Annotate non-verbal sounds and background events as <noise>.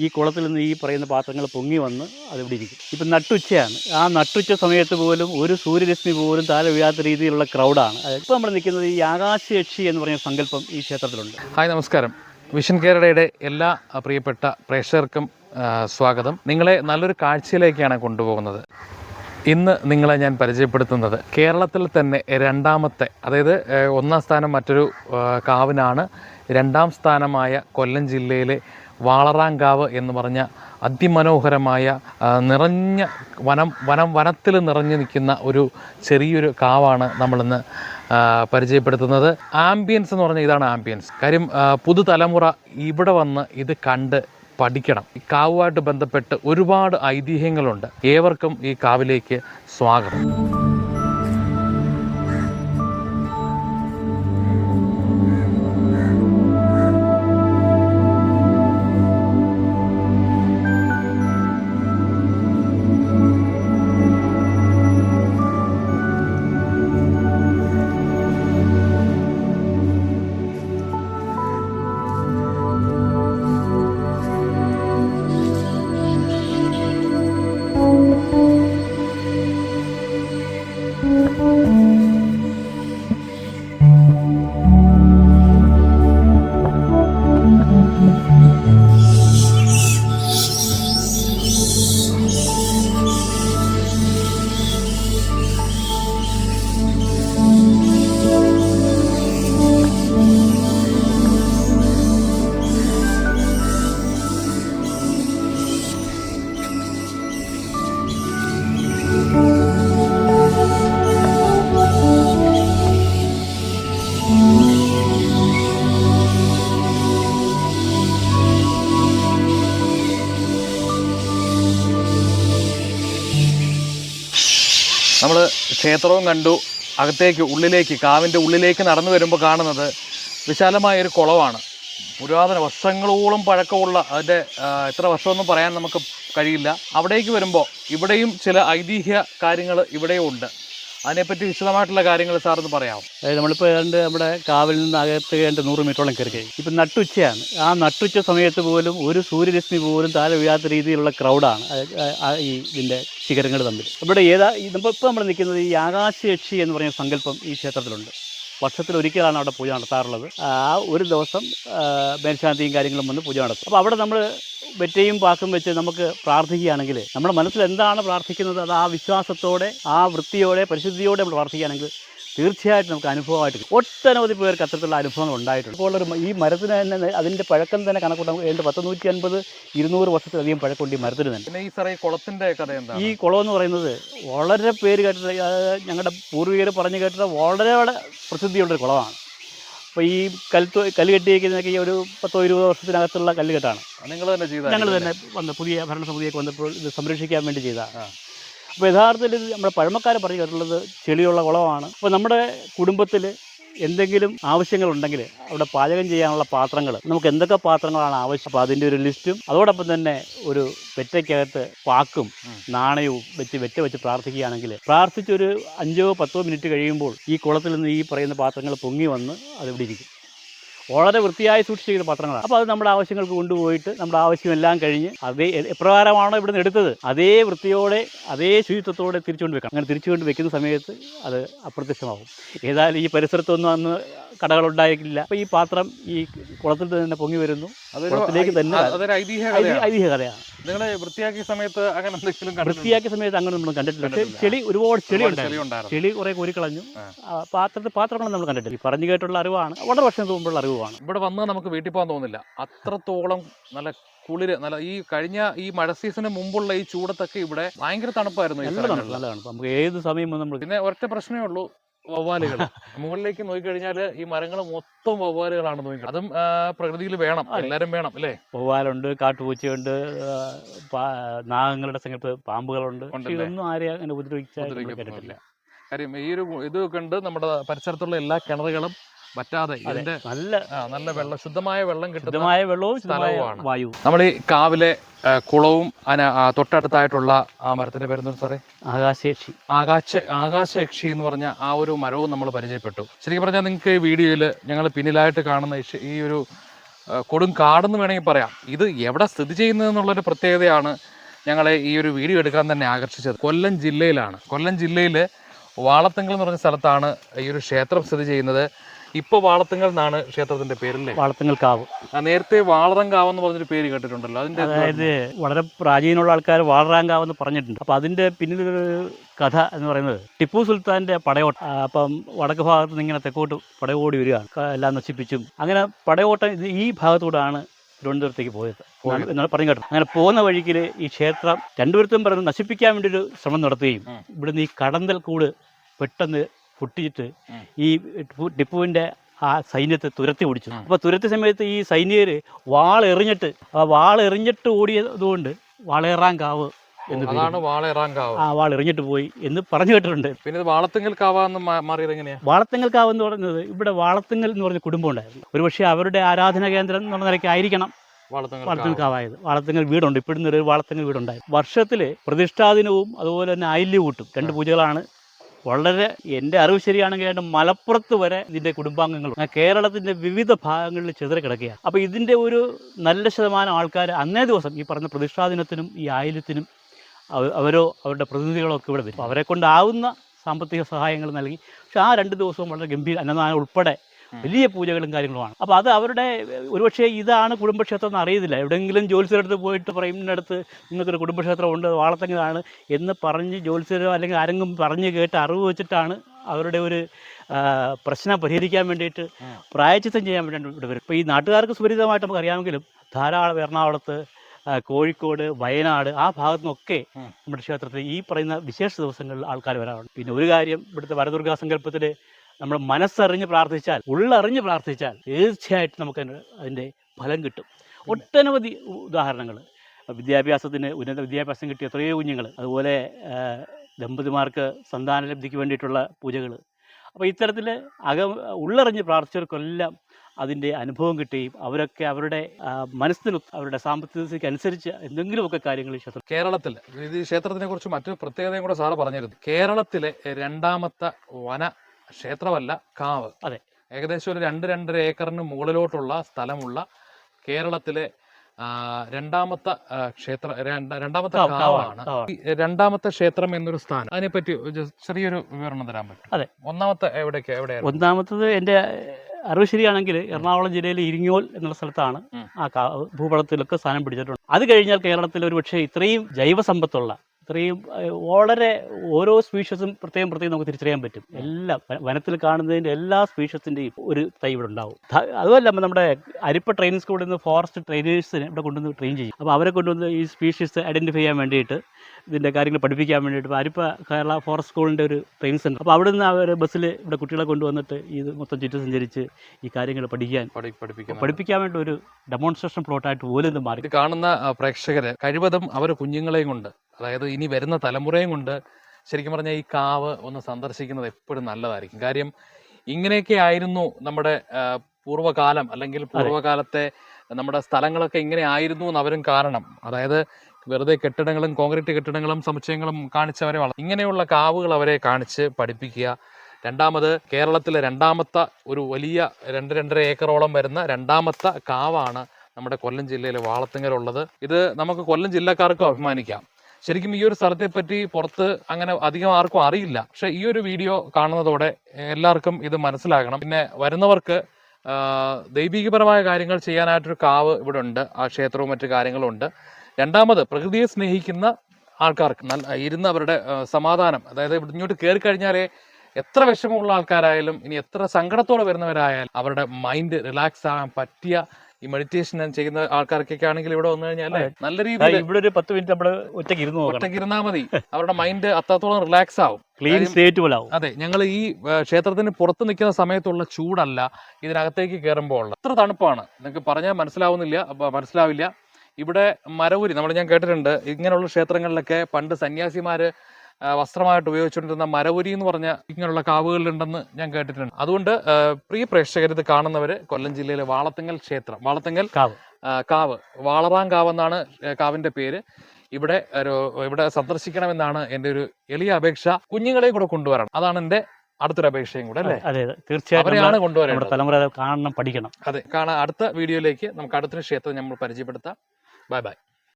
ഈ കുളത്തിൽ നിന്ന് ഈ പറയുന്ന പാത്രങ്ങൾ പൊങ്ങി വന്ന് അതിവിടെ ഇരിക്കും. ഇപ്പം നട്ടുച്ചയാണ്. ആ നട്ടുച്ച സമയത്ത് പോലും ഒരു സൂര്യരശ്മി പോലും താഴെ വീഴാത്ത രീതിയിലുള്ള ക്രൗഡാണ് ഇപ്പോൾ നമ്മൾ നിൽക്കുന്നത് ഈ ആകാശയക്ഷി എന്ന് പറയുന്ന സങ്കല്പം ഈ ക്ഷേത്രത്തിലുണ്ട്. ഹായ് നമസ്കാരം. വിഷൻ കേരളയുടെ എല്ലാ പ്രിയപ്പെട്ട പ്രേക്ഷകർക്കും സ്വാഗതം. നിങ്ങളെ നല്ലൊരു കാഴ്ചയിലേക്കാണ് കൊണ്ടുപോകുന്നത്. ഇന്ന് നിങ്ങളെ ഞാൻ പരിചയപ്പെടുത്തുന്നത് കേരളത്തിൽ തന്നെ രണ്ടാമത്തെ അതായത് ഒന്നാം സ്ഥാനം മറ്റൊരു കാവിനാണ്. രണ്ടാം സ്ഥാനമായ കൊല്ലം ജില്ലയിലെ വാളറാങ്കാവ് എന്ന് പറഞ്ഞ അതിമനോഹരമായ നിറഞ്ഞ വനം വനം വനത്തിൽ നിറഞ്ഞു നിൽക്കുന്ന ഒരു ചെറിയൊരു കാവാണ് നമ്മളിന്ന് പരിചയപ്പെടുത്തുന്നത്. ആംബിയൻസ് എന്ന് പറഞ്ഞാൽ ഇതാണ് ആംബിയൻസ്. കാര്യം പുതുതലമുറ ഇവിടെ വന്ന് ഇത് കണ്ട് പഠിക്കണം. ഈ കാവുമായിട്ട് ബന്ധപ്പെട്ട് ഒരുപാട് ഐതിഹ്യങ്ങളുണ്ട്. ഏവർക്കും ഈ കാവിലേക്ക് സ്വാഗതം. ക്ഷേത്രവും കണ്ടു. അകത്തേക്ക് ഉള്ളിലേക്ക് കാവിന്റെ ഉള്ളിലേക്ക് നടന്നു വരുമ്പോൾ കാണുന്നത് വിശാലമായ ഒരു കുളമാണ് പുരാതന വർഷങ്ങളോളം പഴക്കമുള്ള അതിന്റെ എത്ര വർഷമൊന്നും പറയാൻ നമുക്ക് കഴിയില്ല. അവിടേക്ക് വരുമ്പോൾ ഇവിടെയും ചില ഐതിഹ്യ കാര്യങ്ങൾ ഇവിടെയും ഉണ്ട് അതിനെപ്പറ്റി വിശദമായിട്ടുള്ള കാര്യങ്ങൾ സാറൊന്ന് പറയാമോ? അതായത് നമ്മളിപ്പോൾ ഏതാണ്ട് നമ്മുടെ കാവിൽ നിന്ന് അകത്ത് ഏതാണ്ട് നൂറ് മീറ്ററോളം കയറി കഴിഞ്ഞു ഇപ്പം നട്ടുച്ചയാണ്. ആ നട്ടുച്ച സമയത്ത് പോലും ഒരു സൂര്യരശ്മി പോലും താഴെ വീഴാത്ത രീതിയിലുള്ള ക്രൗഡാണ് ഈ ഇതിന്റെ ശിഖരങ്ങൾ തമ്മിൽ. ഇവിടെ ഏതാ ഇപ്പോൾ നമ്മൾ നിൽക്കുന്നത് ഈ ആകാശയക്ഷി എന്ന് പറയുന്ന സങ്കല്പം ഈ ക്ഷേത്രത്തിലുണ്ട്. വർഷത്തിൽ ഒരിക്കലാണ് അവിടെ പൂജ നടത്താറുള്ളത്. ആ ഒരു ദിവസം മേൽശാന്തിയും കാര്യങ്ങളും വന്ന് പൂജ നടത്തും. അപ്പോൾ അവിടെ നമ്മൾ വെറ്റയും പാക്കും വെച്ച് നമുക്ക് പ്രാർത്ഥിക്കുകയാണെങ്കിൽ നമ്മുടെ മനസ്സിൽ എന്താണ് പ്രാർത്ഥിക്കുന്നത്? അത് ആ വിശ്വാസത്തോടെ ആ വൃത്തിയോടെ പരിശുദ്ധിയോടെ നമ്മൾ പ്രാർത്ഥിക്കുകയാണെങ്കിൽ തീർച്ചയായിട്ടും നമുക്ക് അനുഭവമായിട്ട്. ഒട്ടനവധി പേർക്ക് അത്തരത്തിലുള്ള അനുഭവങ്ങൾ ഉണ്ടായിട്ടുണ്ട്. ഇപ്പോൾ ഒരു ഈ മരത്തിന് തന്നെ അതിന്റെ പഴക്കം തന്നെ കണക്കൂട്ടാൻ ഏതാണ്ട് പത്ത് നൂറ്റി അൻപത് ഇരുന്നൂറ് വർഷത്തിലധികം പഴക്കമുണ്ട് ഈ മരത്തിന് തന്നെ. പിന്നെ ഈ സാറേ ഈ കുളത്തിന്റെ കഥ എന്താ ഈ കുളം എന്ന് പറയുന്നത് വളരെ പേര് കേട്ടത് ഞങ്ങളുടെ പൂർവികർ പറഞ്ഞു കേട്ടത് വളരെ വളരെ പ്രസിദ്ധിയുള്ളൊരു കുളമാണ്. അപ്പോൾ ഈ കൽത്തു കല്ല് കെട്ടിയിരിക്കുന്നതൊക്കെ ഈ ഒരു പത്തോ ഇരുപതോ വർഷത്തിനകത്തുള്ള കല്ലുകെട്ടാണ് നിങ്ങൾ തന്നെ ചെയ്ത ഞങ്ങൾ തന്നെ വന്ന് പുതിയ ഭരണസമിതിയൊക്കെ വന്നപ്പോൾ ഇത് സംരക്ഷിക്കാൻ വേണ്ടി ചെയ്തതാണ്. അപ്പോൾ യഥാർത്ഥത്തിൽ നമ്മുടെ പഴമക്കാർ പറഞ്ഞു കേട്ടിട്ടുള്ളത് ചെളിയുള്ള കുളമാണ് അപ്പോൾ നമ്മുടെ കുടുംബത്തിൽ എന്തെങ്കിലും ആവശ്യങ്ങളുണ്ടെങ്കിൽ അവിടെ പാചകം ചെയ്യാനുള്ള പാത്രങ്ങൾ നമുക്ക് എന്തൊക്കെ പാത്രങ്ങളാണ് ആവശ്യം അപ്പോൾ അതിന്റെ ഒരു ലിസ്റ്റും അതോടൊപ്പം തന്നെ ഒരു വെറ്റയ്ക്കകത്ത് പാക്കും. നാണയവും വെച്ച് വെറ്റ വെച്ച് പ്രാർത്ഥിക്കുകയാണെങ്കിൽ പ്രാർത്ഥിച്ചൊരു അഞ്ചോ പത്തോ മിനിറ്റ് കഴിയുമ്പോൾ ഈ കുളത്തിൽ നിന്ന് ഈ പറയുന്ന പാത്രങ്ങൾ പൊങ്ങി വന്ന് അതിവിടെ ഇരിക്കും വളരെ വൃത്തിയായി സൂക്ഷിച്ചിരിക്കുന്ന പത്രങ്ങളാണ്. അപ്പോൾ അത് നമ്മുടെ ആവശ്യങ്ങൾക്ക് കൊണ്ടുപോയിട്ട് നമ്മുടെ ആവശ്യമെല്ലാം കഴിഞ്ഞ് അതേ എപ്രകാരമാണോ ഇവിടെ നിന്ന് എടുത്തത് അതേ വൃത്തിയോടെ അതേ ശുചിത്വത്തോടെ തിരിച്ചുകൊണ്ട് വെക്കാം അങ്ങനെ തിരിച്ചുകൊണ്ട് വെക്കുന്ന സമയത്ത് അത് അപ്രത്യക്ഷമാകും. ഏതായാലും ഈ പരിസരത്തൊന്നും അന്ന് കടകളുണ്ടായിരിക്കില്ല അപ്പോൾ ഈ പാത്രം ഈ കുളത്തിൽ തന്നെ പൊങ്ങി വരുന്നു. കുളത്തിലേക്ക് തന്നെ ഐതിഹ്യ കഥയാണ്. ഐതിഹ്യ വൃത്തിയാക്കിയ സമയത്ത് അങ്ങനെ എന്തെങ്കിലും? വൃത്തിയാക്കിയ സമയത്ത് അങ്ങനെ നമ്മൾ കണ്ടിട്ടില്ല. പക്ഷേ ചെളി ഒരുപാട് ചെളി ഉണ്ടായിരുന്നു. ചെളി കുറേ കോരിക്കളഞ്ഞു പാത്രത്തിൽ പാത്രങ്ങളൊന്നും നമ്മൾ കണ്ടിട്ടില്ല. ഈ പറഞ്ഞു കേട്ടുള്ള അറിവാണ്. വളരെ വർഷം മുമ്പുള്ള അറിവാണ് ഇവിടെ വന്ന് നമുക്ക് വീട്ടിൽ പോകാൻ തോന്നില്ല അത്രത്തോളം നല്ല കുളിര് നല്ല ഈ കഴിഞ്ഞ ഈ മഴ സീസണിന് മുമ്പുള്ള ഈ ചൂടത്തൊക്കെ ഇവിടെ ഭയങ്കര തണുപ്പായിരുന്നു ഈ നല്ലതാണ് സ്ഥലങ്ങളിൽ. നമുക്ക് ഏത് സമയം നമ്മൾ പിന്നെ ഒറ്റ പ്രശ്നമേ ഉള്ളൂ വവ്വാലുകൾ <laughs> മുകളിലേക്ക് നോക്കിക്കഴിഞ്ഞാൽ ഈ മരങ്ങൾ മൊത്തം വവ്വാലുകളാണ് നോക്കി അതും പ്രകൃതിയിൽ വേണം എല്ലാവരും എല്ലാരും വേണം അല്ലേ? വവ്വാലുണ്ട് കാട്ടുപൂച്ചയുണ്ട് നാഗങ്ങളുടെ സംഘത്ത് പാമ്പുകളുണ്ട്. ഇതൊന്നും ആരെയും അങ്ങനെ. കേട്ടിട്ടില്ല. കാര്യം ഈ ഒരു ഇത് കണ്ട് നമ്മുടെ പരിസരത്തുള്ള എല്ലാ കിണറുകളും വറ്റാതെ നല്ല നല്ല വെള്ളം ശുദ്ധമായ വെള്ളം കിട്ടുന്ന ശുദ്ധമായ വെള്ളവും സ്ഥലവുമാണ്. വായു നമ്മൾ ഈ കാവിലെ കുളവും അതിന് തൊട്ടടുത്തായിട്ടുള്ള ആ മരത്തിന്റെ പേരെന്ന് സാറേ? ആകാശേക്ഷി. ആകാശ ആകാശയക്ഷി എന്ന് പറഞ്ഞ ആ ഒരു മരവും നമ്മൾ പരിചയപ്പെട്ടു. ശരിക്കും പറഞ്ഞാൽ നിങ്ങൾക്ക് ഈ വീഡിയോയിൽ ഞങ്ങൾ പിന്നിലായിട്ട് കാണുന്ന ഈ ഒരു കൊടും കാടെന്ന് വേണമെങ്കിൽ പറയാം. ഇത് എവിടെ സ്ഥിതി ചെയ്യുന്നതെന്നുള്ളൊരു പ്രത്യേകതയാണ് ഞങ്ങളെ ഈ ഒരു വീഡിയോ എടുക്കാൻ തന്നെ ആകർഷിച്ചത്. കൊല്ലം ജില്ലയിലാണ്. കൊല്ലം ജില്ലയിൽ വാളത്തെങ്കിൽ എന്ന് പറഞ്ഞ സ്ഥലത്താണ് ഈ ഒരു ക്ഷേത്രം സ്ഥിതി ചെയ്യുന്നത്. ഇപ്പോൾ വാളത്തുങ്കൽ എന്നാണ് ക്ഷേത്രത്തിന്റെ പേരല്ലേ? വാളത്തുങ്ങൽ കാവ്. നേരത്തെ വാളറങ്കാവ് എന്ന് പറഞ്ഞൊരു പേര് കേട്ടിട്ടുണ്ടല്ലോ. അതിന്റെ അതായത് വളരെ പ്രാചീനമുള്ള ആൾക്കാർ വാളറാങ്കാവെന്ന് പറഞ്ഞിട്ടുണ്ട്. അപ്പൊ അതിന്റെ പിന്നിലൊരു കഥ എന്ന് പറയുന്നത് ടിപ്പു സുൽത്താന്റെ പടയോട്ടം. അപ്പം വടക്ക് ഭാഗത്ത് നിന്ന് ഇങ്ങനെ തെക്കോട്ട് പടയോടി വരികയാണ്. എല്ലാം നശിപ്പിച്ചും. അങ്ങനെ പടയോട്ടം ഇത് ഈ ഭാഗത്തൂടാണ് തിരുവനന്തപുരത്തേക്ക് പോയത്. എന്നാണ് പറഞ്ഞു കേട്ടത്. അങ്ങനെ പോകുന്ന വഴിക്ക് ഈ ക്ഷേത്രം രണ്ടുപേർത്തും പറഞ്ഞ് നശിപ്പിക്കാൻ വേണ്ടി ഒരു ശ്രമം നടത്തുകയും. ഇവിടുന്ന് ഈ കടന്തൽ കൂട് പെട്ടെന്ന് പൊട്ടിച്ചിട്ട് ഈ ടിപ്പു ടിപ്പുവിന്റെ ആ സൈന്യത്തെ തുരത്തി ഓടിച്ചു. അപ്പോൾ തുരത്തി സമയത്ത് ഈ സൈനികർ വാളെറിഞ്ഞിട്ട് ആ വാളെറിഞ്ഞിട്ട് ഓടിയതുകൊണ്ട് വാളേറാൻ കാവ് എന്ന് പേര്. അതാണ് വാളേറാങ്കാവ്. ആ വാളെറിഞ്ഞിട്ട് പോയി എന്ന് പറഞ്ഞു കേട്ടിട്ടുണ്ട്. പിന്നെ വാളത്തിങ്ങൽ കാവാന്ന് മാറിയത് എങ്ങനെയാ കാവ് എന്ന് പറയുന്നത് ഇവിടെ വാളത്തിങ്ങൽ എന്ന് പറഞ്ഞ കുടുംബം ഉണ്ടായിരുന്നു. ഒരുപക്ഷെ അവരുടെ ആരാധന കേന്ദ്രം എന്നുള്ള നിലയ്ക്ക് ആയിരിക്കണം വാളത്തുങ്കൽ കാവായത് വാളത്തുങ്കൽ വീടുണ്ട്. ഇപ്പോഴും ഒരു വാളത്തുങ്കൽ വീടുണ്ടായിരുന്നു. വർഷത്തിൽ പ്രതിഷ്ഠാദിനവും അതുപോലെ തന്നെ ആയില്യകൂട്ടും രണ്ട് പൂജകളാണ് വളരെ എന്റെ അറിവ് ശരിയാണെങ്കിൽ ഏതാണ്ട് മലപ്പുറത്ത് വരെ ഇതിന്റെ കുടുംബാംഗങ്ങൾ കേരളത്തിന്റെ വിവിധ ഭാഗങ്ങളിൽ ചിതറി കിടക്കുകയാണ് അപ്പോൾ ഇതിന്റെ ഒരു നല്ല ശതമാനം ആൾക്കാർ അന്നേ ദിവസം ഈ പറഞ്ഞ പ്രതിഷ്ഠാദിനത്തിനും ഈ ആയില്യത്തിനും അവരോ അവരുടെ പ്രതിനിധികളോ ഒക്കെ ഇവിടെ വരും അവരെ കൊണ്ടാവുന്ന സാമ്പത്തിക സഹായങ്ങൾ നൽകി പക്ഷെ ആ രണ്ട് ദിവസവും വളരെ ഗംഭീര അന്നദാനം ഉൾപ്പെടെ. വലിയ പൂജകളും കാര്യങ്ങളുമാണ്. അപ്പോൾ അത് അവരുടെ ഒരുപക്ഷെ ഇതാണ് കുടുംബക്ഷേത്രം എന്ന് അറിയത്തില്ല. എവിടെയെങ്കിലും ജ്യോത്സ്യരടുത്ത് പോയിട്ട് പറയും ഇന്നടുത്ത് നിങ്ങൾക്കൊരു കുടുംബക്ഷേത്രം ഉണ്ട് അത് വാളത്തങ്ങതാണ് എന്ന് പറഞ്ഞ് ജ്യോത്സ്യരോ അല്ലെങ്കിൽ ആരെങ്കിലും പറഞ്ഞ് കേട്ട് അറിവ് വെച്ചിട്ടാണ് അവരുടെ ഒരു പ്രശ്നം പരിഹരിക്കാൻ വേണ്ടിയിട്ട്. പ്രായച്ചിത്തം ചെയ്യാൻ വേണ്ടി ഇവിടെ വരും. ഇപ്പോൾ ഈ നാട്ടുകാർക്ക് സുപരിതമായിട്ട് നമുക്ക് അറിയാമെങ്കിലും ധാരാളം എറണാകുളത്ത് കോഴിക്കോട് വയനാട് ആ ഭാഗത്തു നിന്നൊക്കെ നമ്മുടെ ക്ഷേത്രത്തിൽ ഈ പറയുന്ന വിശേഷ ദിവസങ്ങളിൽ ആൾക്കാർ വരാറുണ്ട്. പിന്നെ ഒരു കാര്യം ഇവിടുത്തെ വരദുർഗാ സങ്കല്പത്തിൽ നമ്മൾ മനസ്സറിഞ്ഞ് പ്രാർത്ഥിച്ചാൽ ഉള്ളറിഞ്ഞ് പ്രാർത്ഥിച്ചാൽ തീർച്ചയായിട്ടും നമുക്ക് അതിന്റെ ഫലം കിട്ടും. ഒട്ടനവധി ഉദാഹരണങ്ങൾ. വിദ്യാഭ്യാസത്തിന് ഉന്നത വിദ്യാഭ്യാസം കിട്ടിയ എത്രയോ കുഞ്ഞുങ്ങൾ. അതുപോലെ ദമ്പതിമാർക്ക് സന്താനലബ്ധിക്ക് വേണ്ടിയിട്ടുള്ള പൂജകൾ. അപ്പോൾ ഇത്തരത്തിൽ അക ഉള്ളറിഞ്ഞ് പ്രാർത്ഥിച്ചവർക്കെല്ലാം അതിന്റെ അനുഭവം കിട്ടുകയും അവരൊക്കെ അവരുടെ മനസ്സിന് അവരുടെ സാമ്പത്തിക അനുസരിച്ച് എന്തെങ്കിലുമൊക്കെ കാര്യങ്ങൾ ക്ഷേത്രം കേരളത്തിൽ ഈ ക്ഷേത്രത്തിനെ കുറിച്ച് മറ്റൊരു പ്രത്യേകതയും കൂടെ സാറ് പറഞ്ഞിരുന്നു. കേരളത്തിലെ രണ്ടാമത്തെ വന ക്ഷേത്രമല്ല കാവ്. അതെ. ഏകദേശം ഒരു രണ്ട് രണ്ടര ഏക്കറിന് മുകളിലോട്ടുള്ള സ്ഥലമുള്ള കേരളത്തിലെ രണ്ടാമത്തെ ക്ഷേത്ര രണ്ടാമത്തെ കാവ്- കാവാണ്, രണ്ടാമത്തെ ക്ഷേത്രം എന്നൊരു സ്ഥാനം. അതിനെപ്പറ്റി പറ്റി ചെറിയൊരു വിവരണം തരാൻ പറ്റും. അതെ. ഒന്നാമത്തെ എവിടേക്ക് എവിടെയാണ് ഒന്നാമത്തത് എന്റെ അറിവ് ശരിയാണെങ്കിൽ എറണാകുളം ജില്ലയിലെ ഇരിങ്ങോൽ എന്നുള്ള സ്ഥലത്താണ് ആ ഭൂപടത്തിലൊക്കെ സ്ഥാനം പിടിച്ചിട്ടുണ്ട്. അത് കഴിഞ്ഞാൽ കേരളത്തിൽ ഒരു പക്ഷേ ഇത്രയും ജൈവസമ്പത്തുള്ള ഇത്രയും ഏഹ്, വളരെ ഓരോ സ്പീഷ്യസും പ്രത്യേകം പ്രത്യേകം നമുക്ക് തിരിച്ചറിയാൻ പറ്റും. എല്ലാം വനത്തിൽ കാണുന്നതിന്റെ എല്ലാ സ്പീഷ്യസിന്റെയും ഒരു തൈ ഇവിടെ ഉണ്ടാവും. അതുമല്ല നമ്മുടെ അരിപ്പ ട്രെയിനിങ് സ്കൂളിൽ നിന്ന് ഫോറസ്റ്റ് ട്രെയിനേഴ്സിനെ ഇവിടെ കൊണ്ടുവന്ന് ട്രെയിൻ ചെയ്യും. അപ്പോൾ അവരെ കൊണ്ടുവന്ന് ഈ സ്പീഷ്യസ് ഐഡന്റിഫൈ ചെയ്യാൻ വേണ്ടിയിട്ട് ഇതിന്റെ കാര്യങ്ങൾ പഠിപ്പിക്കാൻ വേണ്ടിയിട്ട് ഇപ്പോൾ അരിപ്പ കേരള ഫോറസ്റ്റ് സ്കൂളിന്റെ ഒരു ട്രെയിൻ സെന്റർ അപ്പോൾ അവിടെ നിന്ന് അവർ ബസ്സിൽ ഇവിടെ കുട്ടികളെ കൊണ്ടുവന്നിട്ട് ഇത് മൊത്തം ചുറ്റും സഞ്ചരിച്ച് ഈ കാര്യങ്ങൾ പഠിക്കാൻ പഠിപ്പിക്കാൻ പഠിപ്പിക്കാൻ വേണ്ടി ഒരു ഡെമോൺസ്ട്രേഷൻ പ്ലോട്ടായിട്ട് പോലും ഇത് മാറി. കാണുന്ന പ്രേക്ഷകരെ പ്രേക്ഷകര് കഴിവതും അവർ കുഞ്ഞുങ്ങളെയും കൊണ്ട് അതായത് ഇനി വരുന്ന തലമുറയും കൊണ്ട് ശരിക്കും പറഞ്ഞാൽ ഈ കാവ് ഒന്ന് സന്ദർശിക്കുന്നത് എപ്പോഴും നല്ലതായിരിക്കും. കാര്യം ഇങ്ങനെയൊക്കെ ആയിരുന്നു നമ്മുടെ പൂർവകാലം അല്ലെങ്കിൽ പൂർവകാലത്തെ നമ്മുടെ സ്ഥലങ്ങളൊക്കെ ഇങ്ങനെ ആയിരുന്നു എന്ന് അവരും കാരണം. അതായത് വെറുതെ കെട്ടിടങ്ങളും കോൺക്രീറ്റ് കെട്ടിടങ്ങളും സമുച്ചയങ്ങളും കാണിച്ചവരെ വള ഇങ്ങനെയുള്ള കാവുകൾ അവരെ കാണിച്ച് പഠിപ്പിക്കുക. രണ്ടാമത് കേരളത്തിലെ രണ്ടാമത്തെ ഒരു വലിയ രണ്ട് രണ്ടര ഏക്കറോളം വരുന്ന രണ്ടാമത്തെ കാവാണ് നമ്മുടെ കൊല്ലം ജില്ലയിലെ വാളത്തിങ്ങലുള്ളത്. ഇത് നമുക്ക് കൊല്ലം ജില്ലക്കാർക്കും അഭിമാനിക്കാം. ശരിക്കും ഈ ഒരു സ്ഥലത്തെ പറ്റി പുറത്ത് അങ്ങനെ അധികം ആർക്കും അറിയില്ല. പക്ഷെ ഈ ഒരു വീഡിയോ കാണുന്നതോടെ എല്ലാവർക്കും ഇത് മനസ്സിലാകണം. പിന്നെ വരുന്നവർക്ക് ദൈവികപരമായ കാര്യങ്ങൾ ചെയ്യാനായിട്ടൊരു കാവ് ഇവിടെ ഉണ്ട് ആ ക്ഷേത്രവും മറ്റു കാര്യങ്ങളും ഉണ്ട്. രണ്ടാമത് പ്രകൃതിയെ സ്നേഹിക്കുന്ന ആൾക്കാർക്ക് നല്ല ഇരുന്ന് അവരുടെ സമാധാനം അതായത് ഇവിടെ ഇങ്ങോട്ട് കയറി കഴിഞ്ഞാലേ എത്ര വിഷമമുള്ള ആൾക്കാരായാലും ഇനി എത്ര സങ്കടത്തോടെ വരുന്നവരായാലും അവരുടെ മൈൻഡ് റിലാക്സ് ആകാൻ പറ്റിയ ഈ മെഡിറ്റേഷൻ ചെയ്യുന്ന ആൾക്കാർക്കൊക്കെ ആണെങ്കിൽ ഇവിടെ വന്നു കഴിഞ്ഞാൽ നല്ല രീതിയിൽ ഇവിടെ ഒരു പത്ത് മിനിറ്റ് നമ്മൾ ഒറ്റയ്ക്ക് ഇരുന്ന് ഒറ്റയ്ക്ക് ഇരുന്നാൽ മതി. അവരുടെ മൈൻഡ് അത്രത്തോളം റിലാക്സ് ആവും. ക്ലീൻ സ്റ്റേറ്റ് പോലെ ആവും. അതെ ഞങ്ങൾ ഈ ക്ഷേത്രത്തിന് പുറത്ത് നിൽക്കുന്ന സമയത്തുള്ള ചൂടല്ല ഇതിനകത്തേക്ക് കയറുമ്പോൾ ഉള്ള അത്ര തണുപ്പാണ്. നിങ്ങൾക്ക് പറഞ്ഞാൽ മനസ്സിലാവുന്നില്ല മനസ്സിലാവില്ല. ഇവിടെ മരവുരി നമ്മൾ ഞാൻ കേട്ടിട്ടുണ്ട് ഇങ്ങനെയുള്ള ക്ഷേത്രങ്ങളിലൊക്കെ പണ്ട് സന്യാസിമാര് വസ്ത്രമായിട്ട് ഉപയോഗിച്ചുകൊണ്ടിരുന്ന മരവുരി എന്ന് പറഞ്ഞ ഇങ്ങനെയുള്ള കാവുകളിലുണ്ടെന്ന് ഞാൻ കേട്ടിട്ടുണ്ട്. അതുകൊണ്ട് പ്രിയ പ്രേക്ഷകർ ഇത് കാണുന്നവര് കൊല്ലം ജില്ലയിലെ വാളത്തിങ്ങൽ ക്ഷേത്രം. വാളത്തിങ്ങൽ കാവ്. കാവ്. വാളറാം കാവ് എന്നാണ് കാവിന്റെ പേര്. ഇവിടെ ഒരു ഇവിടെ സന്ദർശിക്കണമെന്നാണ് എന്റെ ഒരു എളിയ അപേക്ഷ. കുഞ്ഞുങ്ങളെ കൂടെ കൊണ്ടുവരണം. അതാണ് എന്റെ അടുത്തൊരു അപേക്ഷയും കൂടെ അല്ലേ? അതെ തീർച്ചയായിട്ടും കൊണ്ടുവരേണ്ടത്. തലമുറ കാണണം പഠിക്കണം. അതെ. കാണാം. അടുത്ത വീഡിയോയിലേക്ക് നമുക്ക് അടുത്തൊരു ക്ഷേത്രം നമ്മൾ പരിചയപ്പെടുത്താം. Bye bye.